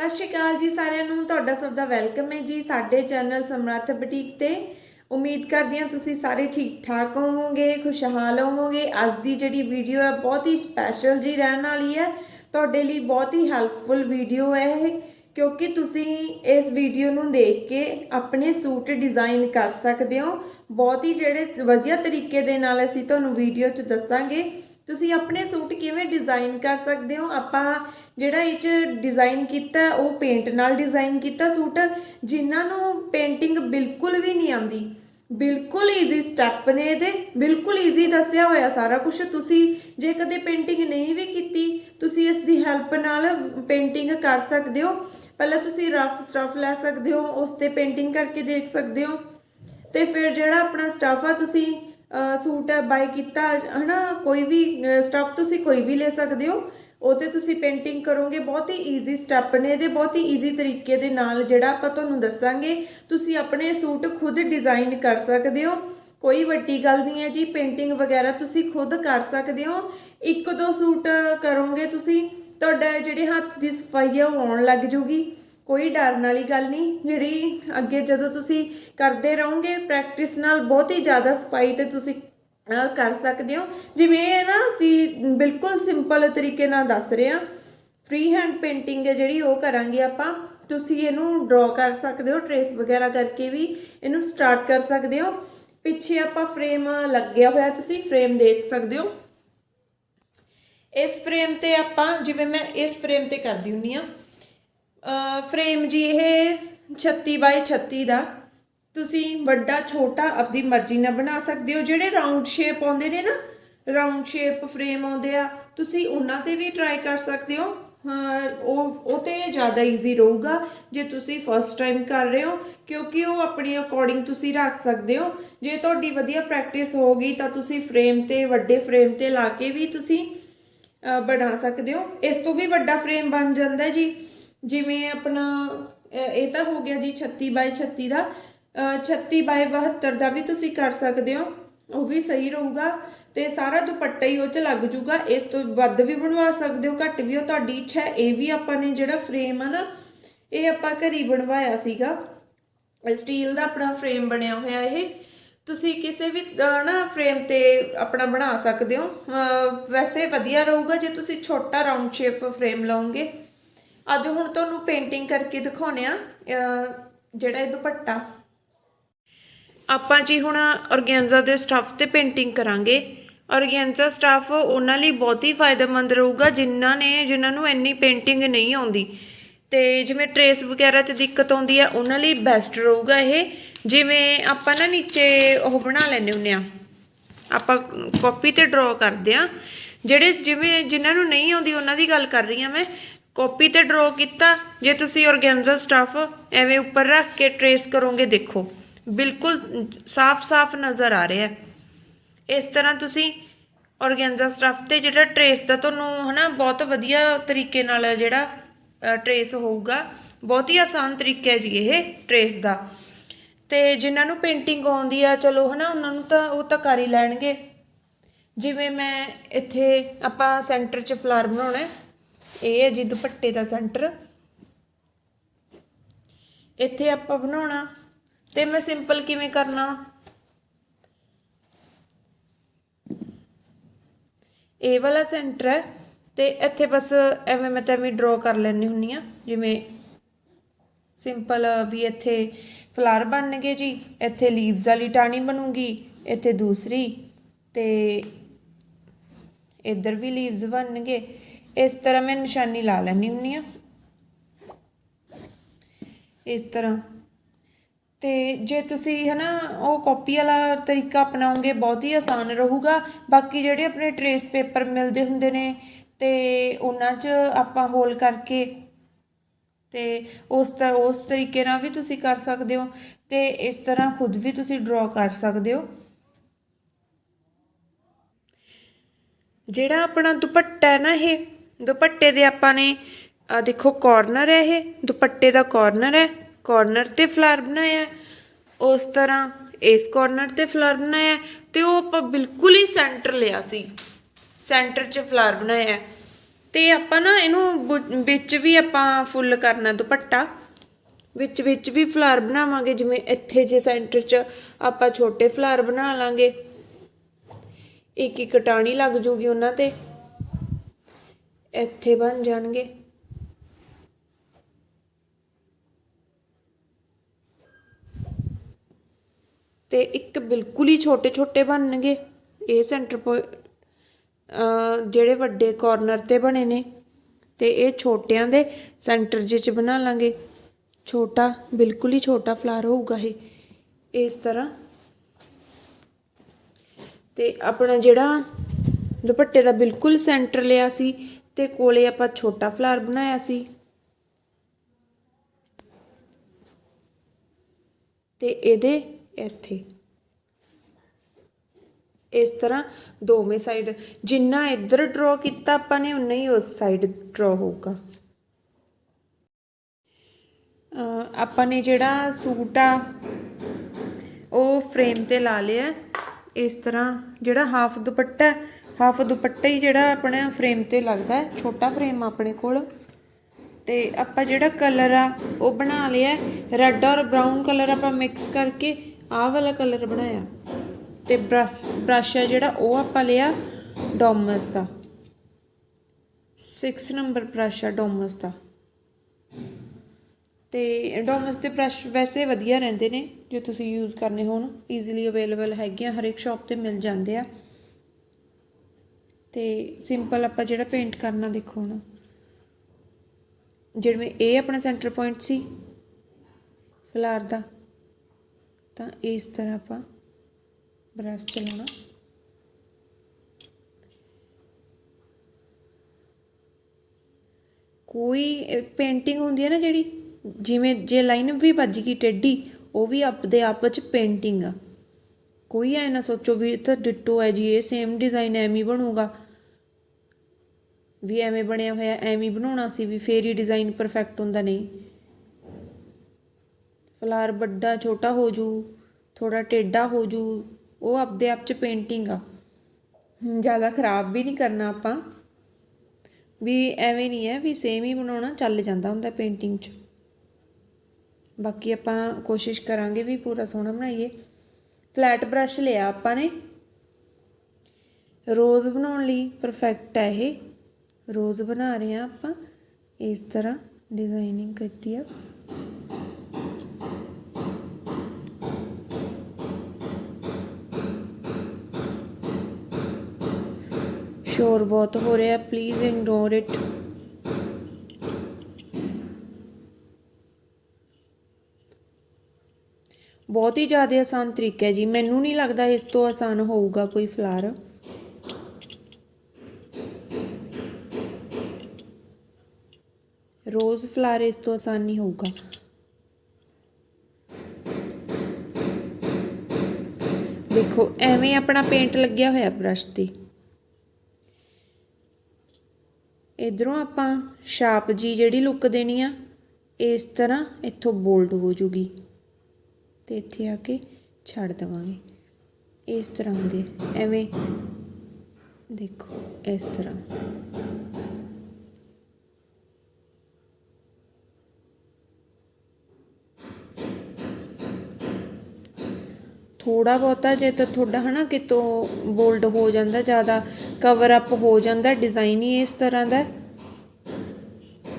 ਸਤਿ ਸ਼੍ਰੀ ਅਕਾਲ ਜੀ ਸਾਰਿਆਂ ਨੂੰ, ਤੁਹਾਡਾ ਸਭ ਦਾ ਵੈਲਕਮ ਹੈ ਜੀ ਸਾਡੇ ਚੈਨਲ ਸਮਰੱਥ ਬੁਟੀਕ ਤੇ। ਉਮੀਦ ਕਰਦੀ ਹਾਂ ਤੁਸੀਂ ਸਾਰੇ ਠੀਕ ਠਾਕ ਹੋਵੋਗੇ, ਖੁਸ਼ਹਾਲ ਹੋਵੋਗੇ। ਅੱਜ ਦੀ ਜਿਹੜੀ ਵੀਡੀਓ ਹੈ ਬਹੁਤ ਹੀ ਸਪੈਸ਼ਲ ਜੀ ਰਹਿਣ ਵਾਲੀ ਹੈ। ਤੁਹਾਡੇ ਲਈ ਬਹੁਤ ਹੀ ਹੈਲਪਫੁਲ ਵੀਡੀਓ ਹੈ ਇਹ, ਕਿਉਂਕਿ ਤੁਸੀਂ ਇਸ ਵੀਡੀਓ ਨੂੰ ਦੇਖ ਕੇ ਆਪਣੇ ਸੂਟ ਡਿਜ਼ਾਈਨ ਕਰ ਸਕਦੇ ਹੋ। ਬਹੁਤ ਹੀ ਜਿਹੜੇ ਵਧੀਆ ਤਰੀਕੇ ਦੇ ਨਾਲ ਅਸੀਂ ਤੁਹਾਨੂੰ ਵੀਡੀਓ 'ਚ ਦੱਸਾਂਗੇ। ਤੁਸੀਂ ਆਪਣੇ ਸੂਟ ਕਿਵੇਂ ਡਿਜ਼ਾਈਨ ਕਰ ਸਕਦੇ ਹੋ? ਆਪਾਂ ਜਿਹੜਾ ਇਹ 'ਚ ਡਿਜ਼ਾਈਨ ਕੀਤਾ, ਉਹ ਪੇਂਟ ਨਾਲ ਡਿਜ਼ਾਈਨ ਕੀਤਾ ਸੂਟ, ਜਿਨ੍ਹਾਂ ਨੂੰ ਪੇਂਟਿੰਗ ਬਿਲਕੁਲ ਵੀ ਨਹੀਂ ਆਉਂਦੀ। ਬਿਲਕੁਲ ਈਜ਼ੀ ਸਟੈਪ ਨੇ ਇਹਦੇ, ਬਿਲਕੁਲ ਈਜ਼ੀ ਦੱਸਿਆ ਹੋਇਆ ਸਾਰਾ ਕੁਝ ਤੁਸੀਂ ਜੇ ਕਦੇ ਪੇਂਟਿੰਗ ਨਹੀਂ ਵੀ ਕੀਤੀ, ਤੁਸੀਂ ਇਸ ਦੀ ਹੈਲਪ ਨਾਲ ਪੇਂਟਿੰਗ ਕਰ ਸਕਦੇ ਹੋ। ਪਹਿਲਾਂ ਤੁਸੀਂ ਰਫ ਸਟਫ ਲੈ ਸਕਦੇ ਹੋ, ਉਸ ਤੇ ਪੇਂਟਿੰਗ ਕਰਕੇ ਦੇਖ ਸਕਦੇ ਹੋ। ਤੇ ਫਿਰ ਜਿਹੜਾ ਆਪਣਾ ਸਟਫ ਆ, ਤੁਸੀਂ ਅਹ, ਸੂਟ ਬਾਈ ਕੀਤਾ ਹਨਾ? ਕੋਈ ਵੀ ਸਟਫ ਤੁਸੀਂ ਕੋਈ ਵੀ ਲੈ ਸਕਦੇ ਹੋ। ਉਹ ਤੇ ਤੁਸੀਂ ਪੇਂਟਿੰਗ ਕਰੋਗੇ ਬਹੁਤ ਹੀ ਈਜ਼ੀ ਸਟੈਪ ਨੇ ਇਹਦੇ ਬਹੁਤ ਹੀ ਈਜ਼ੀ ਤਰੀਕੇ ਦੇ ਨਾਲ ਜਿਹੜਾ ਆਪਾਂ ਤੁਹਾਨੂੰ ਦੱਸਾਂਗੇ। ਤੁਸੀਂ ਆਪਣੇ ਸੂਟ ਖੁਦ ਡਿਜ਼ਾਈਨ ਕਰ ਸਕਦੇ ਹੋ। ਕੋਈ ਵੱਡੀ ਗੱਲ ਨਹੀਂ ਹੈ ਜੀ ਪੇਂਟਿੰਗ ਵਗੈਰਾ ਤੁਸੀਂ ਖੁਦ ਕਰ ਸਕਦੇ ਹੋ। ਇੱਕ ਦੋ ਸੂਟ ਕਰੋਗੇ ਤੁਸੀਂ ਤੁਹਾਡਾ ਜਿਹੜੇ ਹੱਥ ਦੀ ਸਫ਼ਾਈ ਆ ਉਹ ਆਉਣ ਲੱਗ ਜੂਗੀ। ਕੋਈ ਡਰਨ ਵਾਲੀ ਗੱਲ ਨਹੀਂ, ਜਿਹੜੀ ਅੱਗੇ ਜਦੋਂ ਤੁਸੀਂ ਕਰਦੇ ਰਹੋਗੇ ਪ੍ਰੈਕਟਿਸ ਨਾਲ ਬਹੁਤ ਹੀ ਜ਼ਿਆਦਾ ਸਫ਼ਾਈ ਤੇ ਤੁਸੀਂ ਕਰ ਸਕਦੇ ਹੋ। ਜਿਵੇਂ ਇਹ ਨਾ, ਅਸੀਂ ਬਿਲਕੁਲ ਸਿੰਪਲ ਤਰੀਕੇ ਨਾਲ ਦੱਸ ਰਹੇ ਹਾਂ। ਫ੍ਰੀ ਹੈਂਡ ਪੇਂਟਿੰਗ ਹੈ ਜਿਹੜੀ ਉਹ ਕਰਾਂਗੇ ਆਪਾਂ। ਤੁਸੀਂ ਇਹਨੂੰ ਡਰਾ ਕਰ ਸਕਦੇ ਹੋ ਟਰੇਸ ਵਗੈਰਾ ਕਰਕੇ ਵੀ ਇਹਨੂੰ ਸਟਾਰਟ ਕਰ ਸਕਦੇ ਹੋ। ਪਿੱਛੇ ਆਪਾਂ ਫਰੇਮ ਲੱਗਿਆ ਹੋਇਆ, ਤੁਸੀਂ ਫਰੇਮ ਦੇਖ ਸਕਦੇ ਹੋ। ਇਸ ਫਰੇਮ ਤੇ ਆਪਾਂ, ਜਿਵੇਂ ਮੈਂ ਇਸ ਫਰੇਮ ਤੇ ਕਰਦੀ ਹੁੰਨੀ ਆ ਫਰੇਮ ਜੀ ਇਹ 36 ਬਾਈ 36 ਦਾ। ਤੁਸੀਂ ਵੱਡਾ, ਛੋਟਾ ਆਪਦੀ ਮਰਜ਼ੀ ਨਾਲ ਬਣਾ ਸਕਦੇ ਹੋ। ਜਿਹੜੇ ਰਾਉਂਡ ਸ਼ੇਪ ਆਉਂਦੇ ਨੇ ਨਾ ਰਾਉਂਡ ਸ਼ੇਪ ਫਰੇਮ ਆਉਂਦੇ ਆ, ਤੁਸੀਂ ਉਹਨਾਂ ਤੇ ਵੀ ਟਰਾਈ ਕਰ ਸਕਦੇ ਹੋ। ਉਹ ਉਹ ਤੇ ਜ਼ਿਆਦਾ ਈਜ਼ੀ ਰਹੂਗਾ ਜੇ ਤੁਸੀਂ ਫਸਟ ਟਾਈਮ ਕਰ ਰਹੇ ਹੋ, ਕਿਉਂਕਿ ਉਹ ਆਪਣੀ ਅਕੋਰਡਿੰਗ ਤੁਸੀਂ ਰੱਖ ਸਕਦੇ ਹੋ। ਜੇ ਤੁਹਾਡੀ ਵਧੀਆ ਪ੍ਰੈਕਟਿਸ ਹੋ ਗਈ ਤਾਂ ਤੁਸੀਂ ਫਰੇਮ ਤੇ, ਵੱਡੇ ਫਰੇਮ ਤੇ ਲਾ ਕੇ ਵੀ ਤੁਸੀਂ ਬਣਾ ਸਕਦੇ ਹੋ। ਇਸ ਤੋਂ ਵੀ ਵੱਡਾ ਫਰੇਮ ਬਣ ਜਾਂਦਾ ਜੀ। ਜਿਵੇਂ ਆਪਣਾ ਇਹ ਤਾਂ ਹੋ ਗਿਆ ਜੀ 36 ਬਾਈ 36 ਦਾ। ਅ, 36 ਬਾਈ 72 ਦਾ ਵੀ ਤੁਸੀਂ ਕਰ ਸਕਦੇ ਹੋ। ਉਹ ਵੀ ਸਹੀ ਰਹੂਗਾ ਤੇ ਸਾਰਾ ਦੁਪੱਟਾ ਹੀ ਉਹ ਚ ਲੱਗ ਜੂਗਾ। ਇਸ ਤੋਂ ਵੱਧ ਵੀ ਬਣਵਾ ਸਕਦੇ ਹੋ ਘੱਟ ਵੀ ਉਹ ਤੁਹਾਡੀ ਇੱਛਾ ਹੈ ਇਹ ਵੀ ਆਪਾਂ ਨੇ ਜਿਹੜਾ ਫਰੇਮ ਆ ਨਾ ਇਹ ਆਪਾਂ ਘਰੀ ਬਣਵਾਇਆ ਸੀਗਾ। ਸਟੀਲ ਦਾ ਆਪਣਾ ਫਰੇਮ ਬਣਿਆ ਹੋਇਆ ਇਹ। ਤੁਸੀਂ ਕਿਸੇ ਵੀ ਨਾ ਫਰੇਮ ਤੇ ਆਪਣਾ ਬਣਾ ਸਕਦੇ ਹੋ। ਵੈਸੇ ਵਧੀਆ ਰਹੂਗਾ ਜੇ ਤੁਸੀਂ ਛੋਟਾ ਰਾਉਂਡ ਸ਼ੇਪ ਫਰੇਮ ਲਾਓਗੇ। ਅੱਜ ਹੁਣ ਤੁਹਾਨੂੰ ਪੇਂਟਿੰਗ ਕਰਕੇ ਦਿਖਾਉਣੇ ਆ ਜਿਹੜਾ ਇਹ ਦੁਪੱਟਾ। ਆਪਾਂ ਜੀ ਹੁਣ ਔਰਗੈਂਜ਼ਾ ਦੇ ਸਟੱਫ ਤੇ ਪੇਂਟਿੰਗ ਕਰਾਂਗੇ। ਔਰਗੈਂਜ਼ਾ ਸਟੱਫ ਉਹਨਾਂ ਲਈ ਬਹੁਤ ਹੀ ਫਾਇਦੇਮੰਦ ਰਹੂਗਾ, ਜਿਨ੍ਹਾਂ ਨੇ, ਜਿਨ੍ਹਾਂ ਨੂੰ ਇੰਨੀ ਪੇਂਟਿੰਗ ਨਹੀਂ ਆਉਂਦੀ। ਤੇ ਜਿਵੇਂ ਟਰੇਸ ਵਗੈਰਾ 'ਚ ਦਿੱਕਤ ਆਉਂਦੀ ਆ ਉਹਨਾਂ ਲਈ ਬੈਸਟ ਰਹੂਗਾ ਇਹ। ਜਿਵੇਂ ਆਪਾਂ ਨਾ ਨੀਚੇ ਉਹ ਬਣਾ ਲੈਨੇ ਹੁੰਨੇ ਆ ਆਪਾਂ ਕਾਪੀ ਤੇ ਡਰਾ ਕਰਦੇ ਆ ਜਿਹੜੇ ਜਿਵੇਂ, ਜਿਨ੍ਹਾਂ ਨੂੰ ਨਹੀਂ ਆਉਂਦੀ, ਉਹਨਾਂ ਦੀ ਗੱਲ ਕਰ ਰਹੀ ਆ ਮੈਂ। ਕਾਪੀ ਤੇ ਡਰਾ ਕੀਤਾ। ਜੇ ਤੁਸੀਂ ਔਰਗੈਂਜ਼ਾ ਸਟੱਫ ਐਵੇਂ ਉੱਪਰ ਰੱਖ ਕੇ ਟਰੇਸ ਕਰੋਗੇ, ਦੇਖੋ। ਬਿਲਕੁਲ ਸਾਫ਼-ਸਾਫ਼ ਨਜ਼ਰ ਆ ਰਿਹਾ। ਹੈ ਇਸ ਤਰ੍ਹਾਂ ਤੁਸੀਂ ਔਰਗੈਂਜ਼ਾ ਸਟੱਫ ਤੇ ਜਿਹੜਾ ਟਰੇਸ ਦਾ ਤੁਹਾਨੂੰ ਹਨਾ ਬਹੁਤ ਵਧੀਆ ਤਰੀਕੇ ਨਾਲ ਜਿਹੜਾ ਟਰੇਸ ਹੋਊਗਾ। ਬਹੁਤ ਹੀ ਆਸਾਨ ਤਰੀਕਾ ਹੈ ਜੀ ਇਹ ਟਰੇਸ ਦਾ। ਤੇ ਜਿਨ੍ਹਾਂ ਨੂੰ ਪੇਂਟਿੰਗ ਆਉਂਦੀ ਆ, ਚਲੋ ਹਨਾ ਉਹਨਾਂ ਨੂੰ ਤਾਂ ਉਹ ਤਾਂ ਕਰ ਹੀ ਲੈਣਗੇ। ਜਿਵੇਂ ਮੈਂ ਇੱਥੇ ਆਪਾਂ ਸੈਂਟਰ 'ਚ ਫਲਾਰ ਬਣਾਉਣਾ ਇਹ ਹੈ ਜੀ ਦੁਪੱਟੇ ਦਾ ਸੈਂਟਰ। ਇੱਥੇ ਆਪਾਂ ਬਣਾਉਣਾ ਤੇ ਮੈਂ ਸਿੰਪਲ ਕਿਵੇਂ ਕਰਨਾ? ਇਹ ਵਾਲਾ ਸੈਂਟਰ ਹੈ ਤੇ ਇੱਥੇ ਬਸ ਐਵੇਂ ਮੈਂ ਤਾਂ ਐਵੇਂ ਡਰਾ ਕਰ ਲੈਣੀ ਹੁੰਨੀ ਆ ਜਿਵੇਂ ਸਿੰਪਲ ਵੀ ਇੱਥੇ ਫਲਾਰ ਬਣਨਗੇ ਜੀ, ਇੱਥੇ ਲੀਵਸ ਵਾਲੀ ਟਾਣੀ ਬਣੂਗੀ, ਇੱਥੇ ਦੂਸਰੀ ਤੇ ਇੱਧਰ ਵੀ ਲੀਵਸ ਬਣਨਗੇ। ਇਸ ਤਰ੍ਹਾਂ ਮੈਂ ਨਿਸ਼ਾਨੀ ਲਾ ਲੈਣੀ ਹੁੰਨੀ ਆ ਇਸ ਤਰ੍ਹਾਂ। ਤੇ ਜੇ ਤੁਸੀਂ ਹਨਾ ਉਹ ਕਾਪੀ ਵਾਲਾ ਤਰੀਕਾ ਅਪਣਾਓਗੇ ਬਹੁਤ ਹੀ ਆਸਾਨ ਰਹੂਗਾ। ਬਾਕੀ ਜਿਹੜੇ ਆਪਣੇ ਟਰੇਸ ਪੇਪਰ ਮਿਲਦੇ ਹੁੰਦੇ ਨੇ ਤੇ ਉਹਨਾਂ 'ਚ ਆਪਾਂ ਹੋਲ ਕਰਕੇ ਤੇ ਉਸ ਤ, ਉਸ ਤਰੀਕੇ ਨਾਲ ਵੀ ਤੁਸੀਂ ਕਰ ਸਕਦੇ ਹੋ ਤੇ ਇਸ ਤਰ੍ਹਾਂ ਖੁਦ ਵੀ ਤੁਸੀਂ ਡਰਾ ਕਰ ਸਕਦੇ ਹੋ। ਜਿਹੜਾ ਆਪਣਾ ਦੁਪੱਟਾ ਹੈ ਨਾ ਇਹ ਦੁਪੱਟੇ ਦੇ ਆਪਾਂ ਨੇ, ਆ ਦੇਖੋ ਕਾਰਨਰ ਹੈ ਇਹ, ਦੁਪੱਟੇ ਦਾ ਕਾਰਨਰ ਹੈ ਕਾਰਨਰ ਤੇ ਫਲਾਰ ਬਣਾਇਆ। ਉਸ ਤਰ੍ਹਾਂ ਇਸ ਕਾਰਨਰ ਤੇ ਫਲਾਰ ਬਣਾਇਆ ਹੈ ਤੇ ਉਹ ਆਪਾਂ ਬਿਲਕੁਲ ਹੀ ਸੈਂਟਰ ਲਿਆ ਸੀ। ਸੈਂਟਰ 'ਚ ਫਲਾਰ ਬਣਾਇਆ। ਹੈ। ਤੇ ਆਪਾਂ ਨਾ ਇਹਨੂੰ ਬੁ- ਵਿੱਚ ਵੀ ਆਪਾਂ ਫੁੱਲ ਕਰਨਾ ਦੁਪੱਟਾ। ਵਿੱਚ ਵਿੱਚ ਵੀ ਫਲਾਰ ਬਣਾਵਾਂਗੇ, ਜਿਵੇਂ ਇੱਥੇ ਜੇ ਸੈਂਟਰ 'ਚ ਆਪਾਂ ਛੋਟੇ ਫਲਾਰ ਬਣਾ ਲਾਂਗੇ। ਇੱਕ ਇੱਕ ਟਾਣੀ ਲੱਗ ਜੂਗੀ ਉਹਨਾਂ ਤੇ। ਇੱਥੇ ਬਣ ਜਾਣਗੇ। ਤੇ ਇੱਕ ਬਿਲਕੁਲ ਹੀ ਛੋਟੇ ਛੋਟੇ ਬਣਨਗੇ। ਇਹ ਸੈਂਟਰ ਜਿਹੜੇ ਵੱਡੇ ਕਾਰਨਰ ਤੇ ਬਣੇ ਨੇ। ਤੇ ਇਹ ਛੋਟਿਆਂ ਦੇ ਸੈਂਟਰ ਜਿਹੇ ਚ ਬਣਾ ਲਾਂਗੇ। ਛੋਟਾ, ਬਿਲਕੁਲ ਹੀ ਛੋਟਾ ਫਲਾਰ ਹੋਊਗਾ ਇਹ। ਇਸ ਤਰ੍ਹਾਂ। ਤੇ ਆਪਣਾ ਜਿਹੜਾ ਦੁਪੱਟੇ ਦਾ ਬਿਲਕੁਲ ਸੈਂਟਰ ਲਿਆ ਸੀ ਤੇ ਕੋਲੇ ਆਪਾਂ ਛੋਟਾ ਫਲਾਰ ਬਣਾਇਆ ਸੀ। ਤੇ ਇਹਦੇ ਇੱਥੇ। ਇਸ ਤਰ੍ਹਾਂ ਦੋਵੇਂ ਸਾਈਡ ਜਿੰਨਾ ਇੱਧਰ ਡਰਾ ਕੀਤਾ ਆਪਾਂ ਨੇ, ਉਨਾ ਹੀ ਉਸ ਸਾਈਡ ਡਰਾ ਹੋਊਗਾ। ਆਪਾਂ ਨੇ ਜਿਹੜਾ ਸੂਟ ਆ, ਉਹ ਫਰੇਮ ਤੇ ਲਾ ਲਿਆ। ਇਸ ਤਰ੍ਹਾਂ ਜਿਹੜਾ ਹਾਫ ਦੁਪੱਟਾ ਹਾਫ ਦੁਪੱਟਾ ਹੀ ਜਿਹੜਾ ਆਪਣਾ ਫਰੇਮ ਤੇ ਲੱਗਦਾ ਛੋਟਾ ਫਰੇਮ ਆਪਣੇ ਕੋਲ। ਤੇ ਆਪਾਂ ਜਿਹੜਾ ਕਲਰ ਆ, ਉਹ ਬਣਾ ਲਿਆ ਰੈੱਡ ਔਰ ਬਰਾਊਨ ਕਲਰ ਆਪਾਂ ਮਿਕਸ ਕਰਕੇ ਆਹ ਵਾਲਾ ਕਲਰ ਬਣਾਇਆ। ਤੇ ਬ੍ਰਸ਼ ਬ੍ਰਸ਼ ਆ ਜਿਹੜਾ, ਉਹ ਆਪਾਂ ਲਿਆ ਡੋਮਸ ਦਾ। 6 ਨੰਬਰ ਬ੍ਰਸ਼ ਆ ਡੋਮਸ ਦਾ। ਤੇ ਡੋਮਸ ਦੇ ਬ੍ਰਸ਼ ਵੈਸੇ ਵਧੀਆ ਰਹਿੰਦੇ ਨੇ, ਜੇ ਤੁਸੀਂ ਯੂਜ਼ ਕਰਨੇ ਹੋਣ। ਈਜ਼ੀਲੀ ਅਵੇਲੇਬਲ ਹੈਗੇ ਆ ਹਰ ਇੱਕ ਸ਼ਾਪ ਤੇ ਮਿਲ ਜਾਂਦੇ ਆ। ਤੇ ਸਿੰਪਲ ਆਪਾਂ ਜਿਹੜਾ ਪੇਂਟ ਕਰਨਾ ਦੇਖੋ ਹੁਣ। ਜਿਵੇਂ ਇਹ ਆਪਣਾ ਸੈਂਟਰ ਪੁਆਇੰਟ ਸੀ ਫਲਾਰ ਦਾ, ਤਾਂ ਇਸ ਤਰ੍ਹਾਂ ਆਪਾਂ ਬ੍ਰਸ਼ ਚਲਾਉਣਾ। ਕੋਈ ਪੇਂਟਿੰਗ ਹੁੰਦੀ ਹੈ ਨਾ ਜਿਹੜੀ, ਜਿਵੇਂ ਜੇ ਲਾਈਨ ਵੀ ਵੱਜ ਗਈ ਟੇਢੀ, ਉਹ ਵੀ ਆਪਦੇ ਆਪ ਵਿੱਚ ਪੇਂਟਿੰਗ ਆ। ਕੋਈ ਐ ਨਾ ਸੋਚੋ ਵੀ ਇਹ ਤਾਂ ਡਿੱਟੋ ਹੈ ਜੀ, ਇਹ ਸੇਮ ਡਿਜ਼ਾਈਨ ਐਵੇਂ ਹੀ ਬਣੂਗਾ। ਵੀ ਐਵੇਂ ਬਣਿਆ ਹੋਇਆ, ਐਵੇਂ ਬਣਾਉਣਾ ਸੀ ਵੀ ਫੇਰ ਹੀ ਡਿਜ਼ਾਈਨ ਪਰਫੈਕਟ ਹੁੰਦਾ, ਨਹੀਂ। ਫਲਾਰ ਵੱਡਾ, ਛੋਟਾ ਹੋ ਜੂ ਥੋੜਾ ਟੇਢਾ ਹੋ ਜੂ, ਉਹ ਆਪਦੇ ਆਪ ਚ ਪੇਂਟਿੰਗ ਆ। ਜ਼ਿਆਦਾ ਖਰਾਬ ਵੀ ਨਹੀਂ ਕਰਨਾ ਆਪਾਂ। ਵੀ ਐਵੇਂ ਨਹੀਂ ਹੈ ਵੀ ਸੇਮ ਹੀ ਬਣਾਉਣਾ, ਚੱਲ ਜਾਂਦਾ ਹੁੰਦਾ ਪੇਂਟਿੰਗ 'ਚ। ਬਾਕੀ ਆਪਾਂ ਕੋਸ਼ਿਸ਼ ਕਰਾਂਗੇ ਵੀ ਪੂਰਾ ਸੋਹਣਾ ਬਣਾਈਏ। ਫਲੈਟ ਬ੍ਰਸ਼ ਲਿਆ ਆਪਾਂ ਨੇ। ਰੋਜ਼ ਬਣਾਉਣ ਲਈ ਪਰਫੈਕਟ ਹੈ ਇਹ। ਰੋਜ਼ ਬਣਾ ਰਹੇ ਆ ਆਪਾਂ। ਇਸ ਤਰ੍ਹਾਂ ਡਿਜ਼ਾਈਨਿੰਗ ਕੀਤੀ ਆ। ਸ਼ੋਰ ਬਹੁਤ ਹੋ ਰਿਹਾ ਪਲੀਜ਼ ਇਗਨੋਰ ਇਟ ਬਹੁਤ ਹੀ ਜ਼ਿਆਦਾ ਆਸਾਨ ਤਰੀਕਾ ਹੈ ਜੀ। ਮੈਨੂੰ ਨਹੀਂ ਲੱਗਦਾ ਇਸ ਤੋਂ ਆਸਾਨ ਹੋਊਗਾ ਕੋਈ ਫਲਾਰ। ਰੋਜ਼ ਫਲਾਰ ਇਸ ਤੋਂ ਆਸਾਨ ਨਹੀਂ ਹੋਊਗਾ। ਦੇਖੋ, ਐਵੇਂ ਆਪਣਾ ਪੇਂਟ ਲੱਗਿਆ ਹੋਇਆ ਬ੍ਰਸ਼ ਤੇ। ਇਧਰੋਂ ਆਪਾਂ ਸ਼ਾਪ ਜੀ ਜਿਹੜੀ ਲੁੱਕ ਦੇਣੀ ਆ, ਇਸ ਤਰ੍ਹਾਂ ਇੱਥੋਂ ਬੋਲਡ ਹੋ ਜੂਗੀ। ਅਤੇ ਇੱਥੇ ਆ ਕੇ ਛੱਡ ਦੇਵਾਂਗੇ। ਇਸ ਤਰ੍ਹਾਂ ਹੁੰਦੇ ਆ। ਐਵੇਂ ਦੇਖੋ, ਇਸ ਤਰ੍ਹਾਂ। ਥੋੜਾ ਬਹੁਤਾ ਜੇ ਤਾਂ ਤੁਹਾਡਾ ਹਨਾ ਕਿਤੋਂ ਬੋਲਡ ਹੋ ਜਾਂਦਾ, ਜ਼ਿਆਦਾ ਕਵਰ ਅਪ ਹੋ ਜਾਂਦਾ ਡਿਜ਼ਾਈਨ ਹੀ ਇਸ ਤਰ੍ਹਾਂ ਦਾ।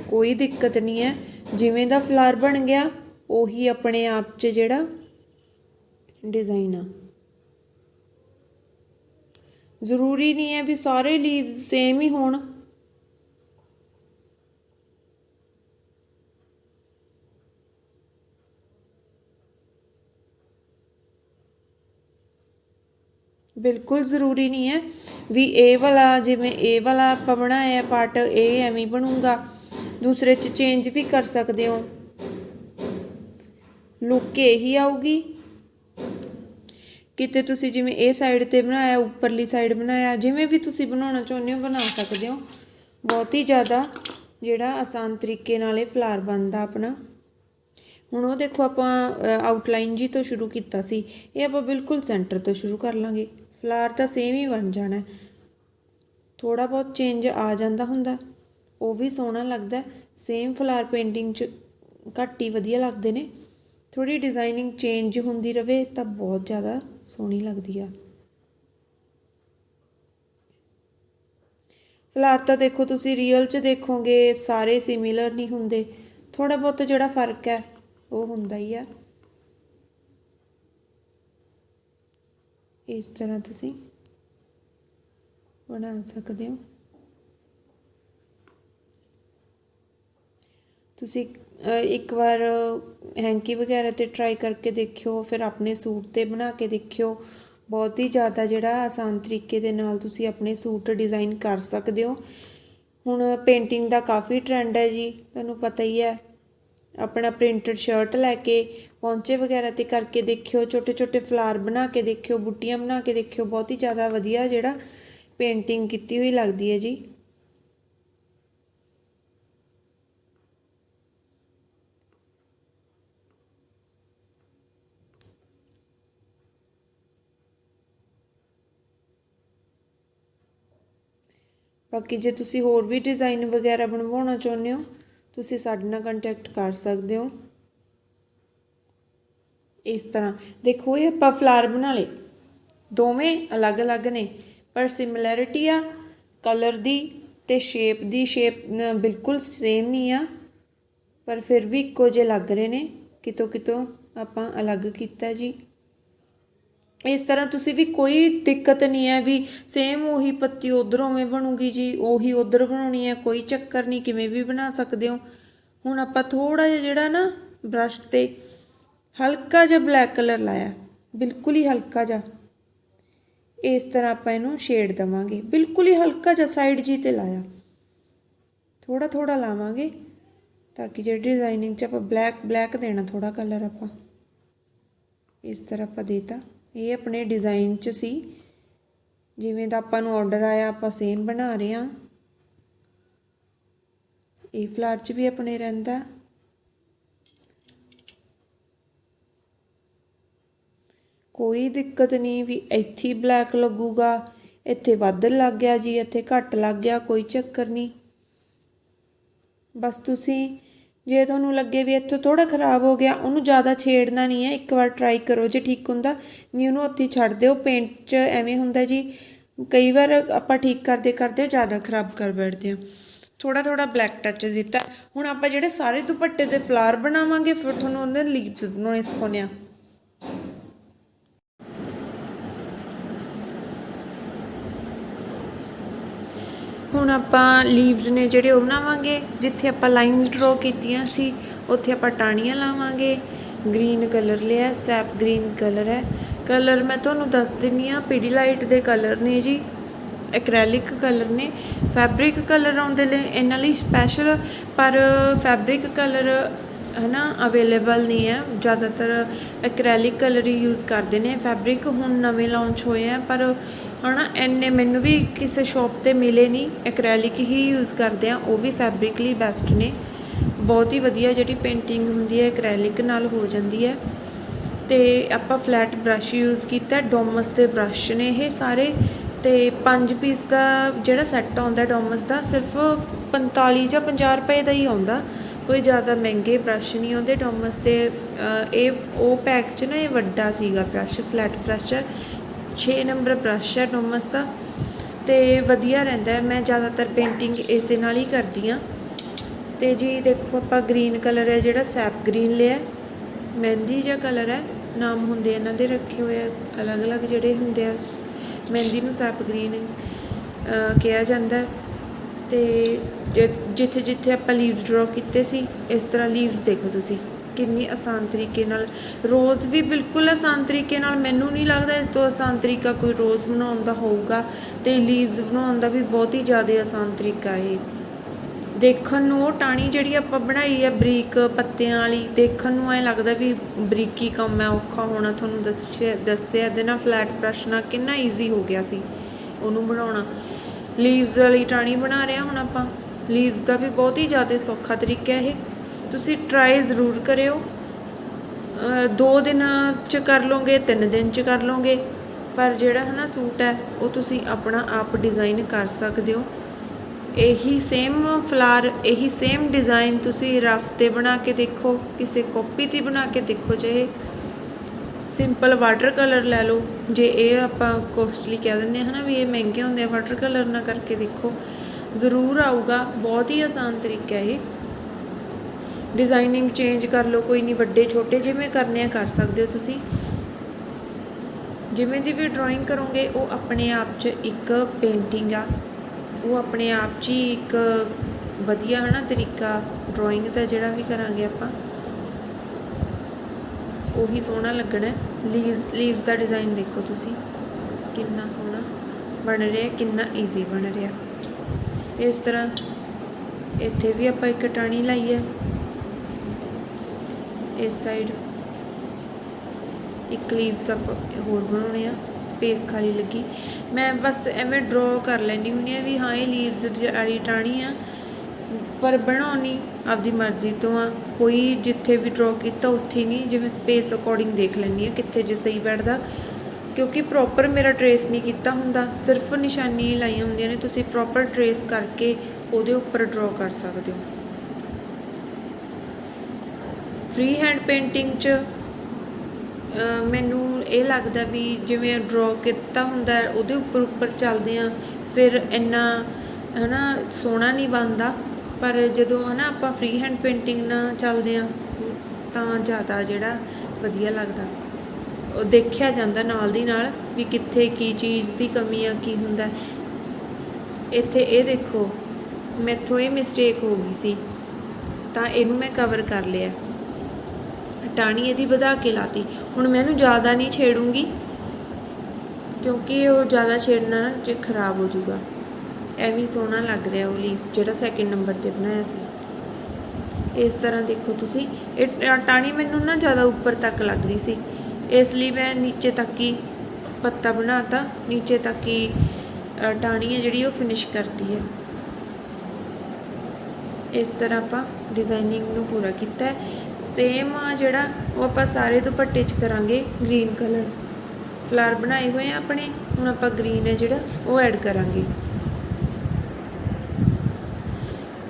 ਕੋਈ ਦਿੱਕਤ ਨਹੀਂ ਹੈ। ਜਿਵੇਂ ਦਾ ਫਲਾਰ ਬਣ ਗਿਆ, ਉਹੀ ਆਪਣੇ ਆਪ 'ਚ ਜਿਹੜਾ ਡਿਜ਼ਾਈਨ ਆ। ਜ਼ਰੂਰੀ ਨਹੀਂ ਹੈ ਵੀ ਸਾਰੇ ਲੀਵਸ ਸੇਮ ਹੀ ਹੋਣ। ਬਿਲਕੁਲ ਜ਼ਰੂਰੀ ਨਹੀਂ ਹੈ ਵੀ ਇਹ ਵਾਲਾ ਜਿਵੇਂ ਇਹ ਵਾਲਾ ਆਪਾਂ ਬਣਾਇਆ ਪਾਰਟ ਇਹ ਐਵੇਂ ਹੀ ਬਣੂਗਾ। ਦੂਸਰੇ 'ਚ ਚੇਂਜ ਵੀ ਕਰ ਸਕਦੇ ਹੋ। ਲੁੱਕ ਇਹੀ ਆਊਗੀ। ਕਿਤੇ ਤੁਸੀਂ ਜਿਵੇਂ ਇਹ ਸਾਈਡ ਤੇ ਬਣਾਇਆ, ਉੱਪਰਲੀ ਸਾਈਡ ਬਣਾਇਆ, ਜਿਵੇਂ ਵੀ ਤੁਸੀਂ ਬਣਾਉਣਾ ਚਾਹੁੰਦੇ ਹੋ, ਬਣਾ ਸਕਦੇ ਹੋ। ਬਹੁਤ ਹੀ ਜ਼ਿਆਦਾ ਜਿਹੜਾ ਆਸਾਨ ਤਰੀਕੇ ਨਾਲ ਇਹ ਫਲਾਰ ਬਣਦਾ ਆਪਣਾ। ਹੁਣ ਉਹ ਦੇਖੋ ਆਪਾਂ ਆਊਟਲਾਈਨ ਜੀ ਤੋਂ ਸ਼ੁਰੂ ਕੀਤਾ ਸੀ। ਇਹ ਆਪਾਂ ਬਿਲਕੁਲ ਸੈਂਟਰ ਤੋਂ ਸ਼ੁਰੂ ਕਰ ਲਾਂਗੇ। ਫਲਾਰ ਤਾਂ ਸੇਮ ਹੀ ਬਣ ਜਾਣਾ। ਥੋੜਾ ਬਹੁਤ ਚੇਂਜ ਆ ਜਾਂਦਾ ਹੁੰਦਾ। ਉਹ ਵੀ ਸੋਹਣਾ ਲੱਗਦਾ। ਸੇਮ ਫਲਾਰ ਪੇਂਟਿੰਗ 'ਚ ਘੱਟ ਹੀ ਵਧੀਆ ਲੱਗਦੇ ਨੇ। ਥੋੜੀ ਡਿਜ਼ਾਈਨਿੰਗ ਚੇਂਜ ਹੁੰਦੀ ਰਵੇ ਤਾਂ ਬਹੁਤ ਜ਼ਿਆਦਾ ਸੋਹਣੀ ਲੱਗਦੀ ਆ। ਫਲਾਰ ਤਾਂ ਦੇਖੋ ਤੁਸੀਂ ਰੀਅਲ 'ਚ ਦੇਖੋਗੇ, ਸਾਰੇ ਸਿਮਿਲਰ ਨਹੀਂ ਹੁੰਦੇ। ਥੋੜਾ ਬਹੁਤ ਜਿਹੜਾ ਫ਼ਰਕ ਹੈ, ਉਹ ਹੁੰਦਾ ਹੀ ਆ। ਇਸ ਤਰ੍ਹਾਂ ਤੁਸੀਂ ਬਣਾ ਸਕਦੇ ਹੋ। ਤੁਸੀਂ ਇੱਕ ਵਾਰ ਹੈਂਕੀ ਵਗੈਰਾ ਤੇ ਟਰਾਈ ਕਰਕੇ ਦੇਖਿਓ, ਫਿਰ ਆਪਣੇ ਸੂਟ ਤੇ ਬਣਾ ਕੇ ਦੇਖਿਓ। ਬਹੁਤ ਹੀ ਜ਼ਿਆਦਾ ਜਿਹੜਾ ਆਸਾਨ ਤਰੀਕੇ ਦੇ ਨਾਲ ਤੁਸੀਂ ਆਪਣੇ ਸੂਟ ਡਿਜ਼ਾਈਨ ਕਰ ਸਕਦੇ ਹੋ। ਹੁਣ ਪੇਂਟਿੰਗ ਦਾ ਕਾਫੀ ਟ੍ਰੈਂਡ ਹੈ ਜੀ, ਤੁਹਾਨੂੰ ਪਤਾ ਹੀ ਹੈ। ਆਪਣਾ ਪ੍ਰਿੰਟਡ ਸ਼ਰਟ ਲੈ ਕੇ, ਪੌਂਚੇ ਵਗੈਰਾ ਤੇ ਕਰਕੇ ਦੇਖਿਓ ਛੋਟੇ ਛੋਟੇ ਫਲਾਰ ਬਣਾ ਕੇ ਦੇਖਿਓ, ਬੁੱਟੀਆਂ ਬਣਾ ਕੇ ਦੇਖਿਓ, ਬਹੁਤ ਹੀ ਜ਼ਿਆਦਾ ਵਧੀਆ ਜਿਹੜਾ ਪੇਂਟਿੰਗ ਕੀਤੀ ਹੋਈ ਲੱਗਦੀ ਹੈ ਜੀ। ਬਾਕੀ ਜੇ ਤੁਸੀਂ ਹੋਰ ਵੀ ਡਿਜ਼ਾਈਨ ਵਗੈਰਾ ਬਣਵਾਉਣਾ ਚਾਹੁੰਦੇ ਹੋ, ਤੁਸੀਂ ਸਾਡੇ ਨਾਲ ਕੰਟੈਕਟ ਕਰ ਸਕਦੇ ਹੋ। ਇਸ ਤਰ੍ਹਾਂ। ਦੇਖੋ, ਇਹ ਆਪਾਂ ਫਲਾਰ ਬਣਾ ਲਏ। ਦੋਵੇਂ ਅਲੱਗ-ਅਲੱਗ ਨੇ, ਪਰ ਸਿਮਿਲੈਰਿਟੀ ਆ ਕਲਰ ਦੀ ਤੇ ਸ਼ੇਪ ਦੀ। ਸ਼ੇਪ ਬਿਲਕੁਲ ਸੇਮ ਨਹੀਂ ਆ, ਪਰ ਫਿਰ ਵੀ ਇੱਕੋ ਜਿਹੇ ਲੱਗ ਰਹੇ ਨੇ। ਕਿਤੋਂ ਕਿਤੋਂ ਆਪਾਂ ਅਲੱਗ ਕੀਤਾ ਜੀ। ਇਸ ਤਰ੍ਹਾਂ ਤੁਸੀਂ ਵੀ ਕੋਈ ਦਿੱਕਤ ਨਹੀਂ ਹੈ ਵੀ ਸੇਮ ਉਹੀ ਪੱਤੀ ਉਧਰ ਉਵੇਂ ਬਣੂਗੀ ਜੀ, ਉਹੀ ਉਧਰ ਬਣਾਉਣੀ ਹੈ, ਕੋਈ ਚੱਕਰ ਨਹੀਂ, ਕਿਵੇਂ ਵੀ ਬਣਾ ਸਕਦੇ ਹੋ। ਹੁਣ ਆਪਾਂ ਥੋੜਾ ਜਿਹਾ ਜਿਹੜਾ ਨਾ ਬ੍ਰਸ਼ ਤੇ ਹਲਕਾ ਜਿਹਾ ਬਲੈਕ ਕਲਰ ਲਾਇਆ, ਬਿਲਕੁਲ ਹੀ ਹਲਕਾ ਜਿਹਾ। ਇਸ ਤਰ੍ਹਾਂ ਆਪਾਂ ਇਹਨੂੰ ਸ਼ੇਡ ਦਵਾਂਗੇ, ਬਿਲਕੁਲ ਹੀ ਹਲਕਾ ਜਿਹਾ ਸਾਈਡ ਜੀ ਤੇ ਲਾਇਆ। ਥੋੜਾ ਥੋੜਾ ਲਾਵਾਂਗੇ ਤਾਂ ਕਿ ਜਿਹੜੀ ਡਿਜ਼ਾਈਨਿੰਗ 'ਚ ਆਪਾਂ ਬਲੈਕ ਬਲੈਕ ਦੇਣਾ ਥੋੜਾ ਕਲਰ ਆਪਾਂ। ਇਸ ਤਰ੍ਹਾਂ ਆਪਾਂ ਦੇਤਾ। ਇਹ ਆਪਣੇ ਡਿਜ਼ਾਈਨ 'ਚ ਸੀ। ਜਿਵੇਂ ਦਾ ਆਪਾਂ ਨੂੰ ਆਰਡਰ ਆਇਆ, ਆਪਾਂ ਸੇਮ ਬਣਾ ਰਹੇ ਹਾਂ। ਇਹ ਫਲਾਰ 'ਚ ਵੀ ਆਪਣੇ ਰਹਿੰਦਾ। ਕੋਈ ਦਿੱਕਤ ਨਹੀਂ ਵੀ ਇੱਥੇ ਬਲੈਕ ਲੱਗੂਗਾ, ਇੱਥੇ ਵੱਧ ਲੱਗ ਗਿਆ ਜੀ, ਇੱਥੇ ਘੱਟ ਲੱਗ ਗਿਆ, ਕੋਈ ਚੱਕਰ ਨਹੀਂ। ਬਸ ਤੁਸੀਂ ਜੇ ਤੁਹਾਨੂੰ ਲੱਗੇ ਵੀ ਇੱਥੋਂ ਥੋੜਾ ਖਰਾਬ ਹੋ ਗਿਆ, ਉਹਨੂੰ ਜ਼ਿਆਦਾ ਛੇੜਨਾ ਨਹੀਂ ਹੈ। ਇੱਕ ਵਾਰ ਟਰਾਈ ਕਰੋ ਜੇ ਠੀਕ ਹੁੰਦਾ, ਨਹੀਂ ਉਹਨੂੰ ਉੱਥੇ ਛੱਡ ਦਿਓ। ਪੇਂਟ 'ਚ ਐਵੇਂ ਹੁੰਦਾ ਜੀ, ਕਈ ਵਾਰ ਆਪਾਂ ਠੀਕ ਕਰਦੇ ਕਰਦੇ ਜ਼ਿਆਦਾ ਖਰਾਬ ਕਰ ਬੈਠਦੇ ਹਾਂ। ਥੋੜਾ ਥੋੜਾ ਬਲੈਕ ਟੱਚ ਦਿੱਤਾ। ਹੁਣ ਆਪਾਂ ਜਿਹੜੇ ਸਾਰੇ ਦੁਪੱਟੇ ਦੇ ਫਲਾਰ ਬਣਾਵਾਂਗੇ, ਫਿਰ ਤੁਹਾਨੂੰ ਉਹਦੇ ਲੀਵਸ ਬਣਾਉਣੇ ਸਿਖਾਉਂਦੇ ਹਾਂ। ਹੁਣ ਆਪਾਂ ਲੀਵਸ ਨੇ ਜਿਹੜੇ ਉਹ ਬਣਾਵਾਂਗੇ, ਜਿੱਥੇ ਆਪਾਂ ਲਾਈਨਸ ਡਰਾ ਕੀਤੀਆਂ ਸੀ, ਉੱਥੇ ਆਪਾਂ ਟਾਣੀਆਂ ਲਾਵਾਂਗੇ। ਗ੍ਰੀਨ ਕਲਰ ਲਿਆ ਸੈਪ ਗ੍ਰੀਨ ਕਲਰ ਹੈ। ਕਲਰ ਮੈਂ ਤੁਹਾਨੂੰ ਦੱਸ ਦਿੰਨੀ ਆ ਪੀਡੀਲਾਈਟ ਦੇ ਕਲਰ ਨੇ ਜੀ ਐਕ੍ਰੈਲਿਕ ਕਲਰ ਨੇ। ਫੈਬਰਿਕ ਕਲਰ ਆਉਂਦੇ ਨੇ ਇਹਨਾਂ ਲਈ ਸਪੈਸ਼ਲ ਪਰ ਫੈਬਰਿਕ ਕਲਰ ਹਨਾ ਅਵੇਲੇਬਲ ਨਹੀਂ ਹੈ। ਜ਼ਿਆਦਾਤਰ ਐਕ੍ਰੈਲਿਕ ਕਲਰ ਹੀ ਯੂਜ਼ ਕਰਦੇ ਨੇ। ਫੈਬਰਿਕ ਹੁਣ ਨਵੇਂ ਲਾਂਚ ਹੋਏ ਆ, ਪਰ ਹਨਾ ਐਨੇ ਮੈਨੂੰ ਵੀ ਕਿਸੇ ਸ਼ਾਪ ਤੇ ਮਿਲੇ ਨਹੀਂ ਐਕ੍ਰੈਲਿਕ ਹੀ ਯੂਜ਼ ਕਰਦੇ ਆ, ਉਹ ਵੀ ਫੈਬਰਿਕ ਲਈ ਬੈਸਟ ਨੇ। ਬਹੁਤ ਹੀ ਵਧੀਆ ਜਿਹੜੀ ਪੇਂਟਿੰਗ ਹੁੰਦੀ ਹੈ ਐਕ੍ਰੈਲਿਕ ਨਾਲ ਹੋ ਜਾਂਦੀ ਹੈ। ਤੇ ਆਪਾਂ ਫਲੈਟ ਬ੍ਰਸ਼ ਯੂਜ਼ ਕੀਤਾ ਡੋਮਸ ਦੇ ਬ੍ਰਸ਼ ਨੇ ਇਹ ਸਾਰੇ। ਤੇ 5 ਪੀਸ ਦਾ ਜਿਹੜਾ ਸੈੱਟ ਆਉਂਦਾ ਡੋਮਸ ਦਾ, ਸਿਰਫ 45 ਜਾਂ 50 ਰੁਪਏ ਦਾ ਹੀ ਆਉਂਦਾ। ਕੋਈ ਜ਼ਿਆਦਾ ਮਹਿੰਗੇ ਬ੍ਰਸ਼ ਨਹੀਂ ਆਉਂਦੇ ਡੋਮਸ ਦੇ। ਇਹ, ਉਹ ਪੈਕ 'ਚ ਨਾ ਇਹ ਵੱਡਾ ਸੀਗਾ brush flat brush 6 number brush ਹੈ ਟੋਮਸ ਦਾ ਤੇ ਵਧੀਆ ਰਹਿੰਦਾ ਹੈ। ਮੈਂ ਜ਼ਿਆਦਾਤਰ ਪੇਂਟਿੰਗ ਇਸੇ ਨਾਲ ਹੀ ਕਰਦੀ ਆ ਤੇ ਜੀ ਦੇਖੋ ਆਪਾਂ ਗ੍ਰੀਨ ਕਲਰ ਹੈ ਜਿਹੜਾ ਸੈਪ ਗ੍ਰੀਨ ਲਿਆ ਮਹਿੰਦੀ ਜਿਹਾ ਕਲਰ ਹੈ। ਨਾਮ ਹੁੰਦੇ ਇਹਨਾਂ ਦੇ ਰੱਖੇ ਹੋਏ ਆ, ਅਲੱਗ-ਅਲੱਗ ਜਿਹੜੇ ਹੁੰਦੇ ਆ। ਮਹਿੰਦੀ ਨੂੰ ਸੈਪ ਗ੍ਰੀਨ ਕਿਹਾ ਜਾਂਦਾ ਹੈ। ਤੇ ਜਿੱਥੇ ਜਿੱਥੇ ਆਪਾਂ ਲੀਵਸ ਡਰਾ ਕੀਤੇ ਸੀ, ਇਸ ਤਰ੍ਹਾਂ ਲੀਵਸ ਦੇਖੋ ਤੁਸੀਂ। ਕਿੰਨੀ ਆਸਾਨ ਤਰੀਕੇ ਨਾਲ, ਰੋਜ਼ ਵੀ ਬਿਲਕੁਲ ਆਸਾਨ ਤਰੀਕੇ ਨਾਲ, ਮੈਨੂੰ ਨਹੀਂ ਲੱਗਦਾ ਇਸ ਤੋਂ ਆਸਾਨ ਤਰੀਕਾ ਕੋਈ ਰੋਜ਼ ਬਣਾਉਣ ਦਾ ਹੋਊਗਾ ਤੇ ਲੀਵਸ ਬਣਾਉਣ ਦਾ ਵੀ ਬਹੁਤ ਹੀ ਜ਼ਿਆਦਾ ਆਸਾਨ ਤਰੀਕਾ ਇਹ। ਦੇਖਣ ਨੂੰ ਉਹ ਟਾਣੀ ਜਿਹੜੀ ਆਪਾਂ ਬਣਾਈ ਹੈ ਬਰੀਕ ਪੱਤਿਆਂ ਵਾਲੀ, ਦੇਖਣ ਨੂੰ ਐ ਲੱਗਦਾ ਵੀ ਬਰੀਕੀ ਕੰਮ ਹੈ, ਔਖਾ ਹੋਣਾ ਤੁਹਾਨੂੰ ਦੱਸਿਆ ਦੱਸਿਆ ਇਹਦੇ ਨਾਲ ਫਲੈਟ ਬ੍ਰਸ਼ ਨਾਲ ਕਿੰਨਾ ਈਜ਼ੀ ਹੋ ਗਿਆ ਸੀ ਉਹਨੂੰ ਬਣਾਉਣਾ। ਲੀਵਸ ਵਾਲੀ ਟਾਣੀ ਬਣਾ ਰਹੇ ਹਾਂ ਹੁਣ ਆਪਾਂ। ਲੀਵਸ ਦਾ ਵੀ ਬਹੁਤ ਹੀ ਜ਼ਿਆਦਾ ਸੌਖਾ ਤਰੀਕਾ ਹੈ ਇਹ। ਤੁਸੀਂ ਟਰਾਈ ਜ਼ਰੂਰ ਕਰਿਓ। ਦੋ ਦਿਨ ਚ ਕਰ ਲੋਗੇ ਤਿੰਨ ਦਿਨ ਚ ਕਰ ਲੋਗੇ ਪਰ ਜਿਹੜਾ ਹੈ ਨਾ ਸੂਟ ਹੈ, ਉਹ ਤੁਸੀਂ ਆਪਣਾ ਆਪ ਡਿਜ਼ਾਈਨ ਕਰ ਸਕਦੇ ਹੋ। ਇਹੀ ਸੇਮ ਫਲਾਰ ਇਹੀ ਸੇਮ ਡਿਜ਼ਾਈਨ ਤੁਸੀਂ ਰਫ ਤੇ ਬਣਾ ਕੇ ਦੇਖੋ, ਕਿਸੇ ਕਾਪੀ ਤੇ ਬਣਾ ਕੇ ਦੇਖੋ ਚਾਹੇ ਸਿੰਪਲ ਵਾਟਰ ਕਲਰ ਲੈ ਲਓ। ਜੇ ਇਹ ਆਪਾਂ ਕੋਸਟਲੀ ਕਹਿ ਦਿੰਦੇ ਹਾਂ ਨਾ ਵੀ ਇਹ ਮਹਿੰਗੇ ਹੁੰਦੇ ਆ ਵਾਟਰ ਕਲਰ ਨਾਲ ਕਰਕੇ ਦੇਖੋ। ਜ਼ਰੂਰ ਆਊਗਾ, ਬਹੁਤ ਹੀ ਆਸਾਨ ਤਰੀਕਾ ਇਹ। ਡਿਜ਼ਾਈਨਿੰਗ ਚੇਂਜ ਕਰ ਲਓ, ਕੋਈ ਨਹੀਂ ਵੱਡੇ ਛੋਟੇ ਜਿਵੇਂ ਕਰਨੇ ਆ, ਕਰ ਸਕਦੇ ਹੋ ਤੁਸੀਂ। ਜਿਵੇਂ ਦੀ ਵੀ ਡਰਾਇੰਗ ਕਰੋਗੇ, ਉਹ ਆਪਣੇ ਆਪ 'ਚ ਇੱਕ ਪੇਂਟਿੰਗ ਆ। ਉਹ ਆਪਣੇ ਆਪ 'ਚ ਹੀ ਇੱਕ ਵਧੀਆ ਹਨਾ ਤਰੀਕਾ ਡਰਾਇੰਗ ਦਾ ਜਿਹੜਾ ਵੀ ਕਰਾਂਗੇ ਆਪਾਂ। ਉਹੀ ਸੋਹਣਾ ਲੱਗਣਾ ਲੀਵਸ ਲੀਵਸ ਦਾ ਡਿਜ਼ਾਈਨ ਦੇਖੋ ਤੁਸੀਂ। ਕਿੰਨਾ ਸੋਹਣਾ ਬਣ ਰਿਹਾ, ਕਿੰਨਾ ਈਜ਼ੀ ਬਣ ਰਿਹਾ। ਇਸ ਤਰ੍ਹਾਂ ਇੱਥੇ ਵੀ ਆਪਾਂ ਇੱਕ ਟਾਣੀ ਲਾਈ ਹੈ। ਇਸ ਸਾਈਡ ਇੱਕ ਲੀਵਸ ਆਪਾਂ ਹੋਰ ਬਣਾਉਣੇ ਆ ਸਪੇਸ ਖਾਲੀ ਲੱਗੀ। ਮੈਂ ਬਸ ਐਵੇਂ ਡਰਾ ਕਰ ਲੈਣੀ ਹੁੰਦੀ ਆ ਵੀ ਹਾਂ, ਇਹ ਲੀਵਸ ਵਾਲੀ ਟਾਣੀ ਆ, ਪਰ ਬਣਾਉਣੀ ਆਪਦੀ ਮਰਜ਼ੀ ਤੋਂ ਆ। ਕੋਈ ਜਿੱਥੇ ਵੀ ਡਰਾ ਕੀਤਾ, ਉੱਥੇ ਨਹੀਂ, ਜਿਵੇਂ ਸਪੇਸ ਅਕੋਰਡਿੰਗ ਦੇਖ ਲੈਣੀ ਆ ਕਿੱਥੇ ਜੇ ਸਹੀ ਬੈਠਦਾ। ਕਿਉਂਕਿ ਪ੍ਰੋਪਰ ਮੇਰਾ ਟਰੇਸ ਨਹੀਂ ਕੀਤਾ ਹੁੰਦਾ, ਸਿਰਫ ਨਿਸ਼ਾਨੀ ਲਾਈਆਂ ਹੁੰਦੀਆਂ ਨੇ, ਤੁਸੀਂ ਪ੍ਰੋਪਰ ਟਰੇਸ ਕਰਕੇ ਉਹਦੇ ਉੱਪਰ ਡਰਾ ਕਰ ਸਕਦੇ ਹੋ। ਫ੍ਰੀ ਹੈਂਡ ਪੇਂਟਿੰਗ 'ਚ ਮੈਨੂੰ ਇਹ ਲੱਗਦਾ ਵੀ ਜਿਵੇਂ ਡਰਾ ਕੀਤਾ ਹੁੰਦਾ, ਉਹਦੇ ਉੱਪਰ ਉੱਪਰ ਚੱਲਦੇ ਆ ਫਿਰ ਇੰਨਾ, ਹਨਾ, ਸੋਹਣਾ ਨਹੀਂ ਬਣਦਾ। ਪਰ ਜਦੋਂ, ਹਨਾ, ਆਪਾਂ ਫ੍ਰੀ ਹੈਂਡ ਪੇਂਟਿੰਗ ਨਾਲ ਚੱਲਦੇ ਆ ਤਾਂ ਜ਼ਿਆਦਾ ਜਿਹੜਾ ਵਧੀਆ ਲੱਗਦਾ। ਉਹ ਦੇਖਿਆ ਜਾਂਦਾ ਨਾਲ ਦੀ ਨਾਲ ਵੀ ਕਿੱਥੇ ਕੀ ਚੀਜ਼ ਦੀ ਕਮੀ ਆ, ਕੀ ਹੁੰਦਾ। ਇੱਥੇ ਇਹ ਦੇਖੋ, ਮੈਥੋਂ ਇਹ ਮਿਸਟੇਕ ਹੋ ਗਈ ਸੀ, ਤਾਂ ਇਹਨੂੰ ਮੈਂ ਕਵਰ ਕਰ ਲਿਆ। ਟਾਣੀ ਇਹਦੀ ਵਧਾ ਕੇ ਲਾਤੀ। ਹੁਣ ਮੈਂ ਇਹਨੂੰ ਜ਼ਿਆਦਾ ਨਹੀਂ ਛੇੜੂੰਗੀ ਕਿਉਂਕਿ ਉਹ ਜ਼ਿਆਦਾ ਛੇੜਨਾ ਨਾ ਜੇ ਖਰਾਬ ਹੋ ਜਾਊਗਾ। ਐਵੇਂ ਸੋਹਣਾ ਲੱਗ ਰਿਹਾ ਉਹ ਲਈ ਜਿਹੜਾ ਸੈਕਿੰਡ ਨੰਬਰ ਤੇ ਬਣਾਇਆ ਸੀ। ਇਸ ਤਰ੍ਹਾਂ ਦੇਖੋ ਤੁਸੀਂ ਇਹ ਟ- ਟਾਹਣੀ ਮੈਨੂੰ ਨਾ ਜ਼ਿਆਦਾ ਉੱਪਰ ਤੱਕ ਲੱਗ ਰਹੀ ਸੀ। ਇਸ ਲਈ ਮੈਂ ਨੀਚੇ ਤੱਕ ਹੀ ਪੱਤਾ ਬਣਾਤਾ ਨੀਚੇ ਤੱਕ ਹੀ ਅ, ਟਾਹਣੀ ਹੈ ਜਿਹੜੀ ਉਹ ਫਿਨਿਸ਼ ਕਰਤੀ ਹੈ। ਇਸ ਤਰ੍ਹਾਂ ਆਪਾਂ ਡਿਜ਼ਾਈਨਿੰਗ ਨੂੰ ਪੂਰਾ ਕੀਤਾ ਹੈ। ਸੇਮ ਜਿਹੜਾ ਉਹ ਆਪਾਂ ਸਾਰੇ ਦੁਪੱਟੇ 'ਚ ਕਰਾਂਗੇ ਗ੍ਰੀਨ ਕਲਰ ਫਲਾਰ ਬਣਾਏ ਹੋਏ ਆ ਆਪਣੇ, ਹੁਣ ਆਪਾਂ ਗ੍ਰੀਨ ਹੈ ਜਿਹੜਾ, ਉਹ ਐਡ ਕਰਾਂਗੇ।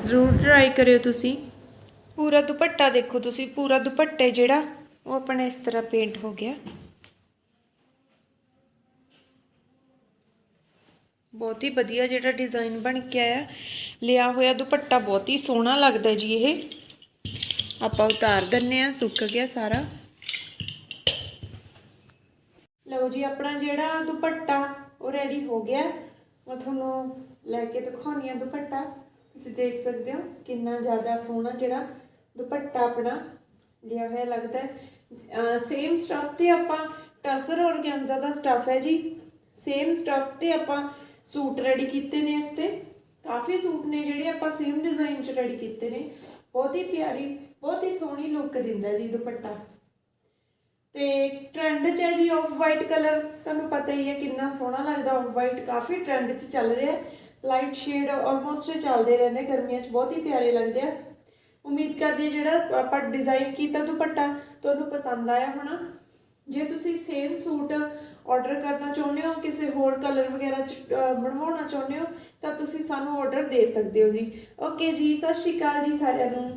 ਜ਼ਰੂਰ ਟਰਾਈ ਕਰਿਓ ਤੁਸੀਂ। ਪੂਰਾ ਦੁਪੱਟਾ ਦੇਖੋ ਤੁਸੀਂ, ਪੂਰਾ ਦੁਪੱਟੇ ਜਿਹੜਾ, ਉਹ ਆਪਣਾ ਇਸ ਤਰ੍ਹਾਂ ਪੇਂਟ ਹੋ ਗਿਆ। ਬਹੁਤ ਹੀ ਵਧੀਆ ਜਿਹੜਾ ਡਿਜ਼ਾਈਨ ਬਣ ਕੇ ਆਇਆ। ਲਿਆ ਹੋਇਆ ਦੁਪੱਟਾ ਬਹੁਤ ਹੀ ਸੋਹਣਾ ਲੱਗਦਾ ਜੀ ਇਹ। ਆਪਾਂ ਉਤਾਰ ਦਿੰਨੇ ਆ ਸੁੱਕ ਗਿਆ ਸਾਰਾ। ਲਓ ਜੀ, ਆਪਣਾ ਜਿਹੜਾ ਦੁਪੱਟਾ, ਉਹ ਰੈਡੀ ਹੋ ਗਿਆ। ਮੈਂ ਤੁਹਾਨੂੰ ਲੈ ਕੇ ਦਿਖਾਉਣੀ ਆ ਦੁਪੱਟਾ। ਤੁਸੀਂ ਦੇਖ ਸਕਦੇ ਹੋ ਕਿੰਨਾ ਜ਼ਿਆਦਾ ਸੋਹਣਾ ਜਿਹੜਾ ਦੁਪੱਟਾ ਆਪਣਾ ਲਿਆ ਹੋਇਆ ਲੱਗਦਾ ਸੇਮ ਸਟਫ ਤੇ ਆਪਾਂ ਟਸਰ ਔਰਗੈਂਜ਼ਾ ਦਾ ਸਟਫ ਹੈ ਜੀ। ਸੇਮ ਸਟਫ ਤੇ ਆਪਾਂ ਸੂਟ ਰੈਡੀ ਕੀਤੇ ਨੇ ਇਸ ਤੇ। ਕਾਫੀ ਸੂਟ ਨੇ ਜਿਹੜੇ ਆਪਾਂ ਸੇਮ ਡਿਜ਼ਾਈਨ 'ਚ ਰੈਡੀ ਕੀਤੇ ਨੇ। ਬਹੁਤ ਹੀ ਪਿਆਰੀ ਬਹੁਤ ਹੀ ਸੋਹਣੀ ਲੁੱਕ ਦਿੰਦਾ ਜੀ ਦੁਪੱਟਾ। ਤੇ ਟ੍ਰੈਂਡ 'ਚ ਹੈ ਜੀ ਆਫ ਵਾਈਟ ਕਲਰ ਤੁਹਾਨੂੰ ਪਤਾ ਹੀ ਹੈ ਕਿੰਨਾ ਸੋਹਣਾ ਲੱਗਦਾ ਆਫ ਵਾਈਟ ਕਾਫੀ ਟ੍ਰੈਂਡ 'ਚ ਚੱਲ ਰਿਹਾ ਲਾਈਟ ਸ਼ੇਡ ਆਲਮੋਸਟ ਚੱਲਦੇ ਰਹਿੰਦੇ, ਗਰਮੀਆਂ 'ਚ ਬਹੁਤ ਹੀ ਪਿਆਰੇ ਲੱਗਦੇ ਆ। ਉਮੀਦ ਕਰਦੀ ਹਾਂ ਜਿਹੜਾ ਆਪਾਂ ਡਿਜ਼ਾਈਨ ਕੀਤਾ ਦੁਪੱਟਾ, ਤੁਹਾਨੂੰ ਪਸੰਦ ਆਇਆ ਹੋਣਾ। ਜੇ ਤੁਸੀਂ ਸੇਮ ਸੂਟ ਆਰਡਰ ਕਰਨਾ ਚਾਹੁੰਦੇ ਹੋ, ਕਿਸੇ ਹੋਰ ਕਲਰ ਵਗੈਰਾ ਚ ਬਣਵਾਉਣਾ ਚਾਹੁੰਦੇ ਹੋ, ਤਾਂ ਤੁਸੀਂ ਸਾਨੂੰ ਆਰਡਰ ਦੇ ਸਕਦੇ ਹੋ ਜੀ। ਓਕੇ ਜੀ, ਸਤਿ ਸ਼੍ਰੀ ਅਕਾਲ ਜੀ ਸਾਰਿਆਂ ਨੂੰ।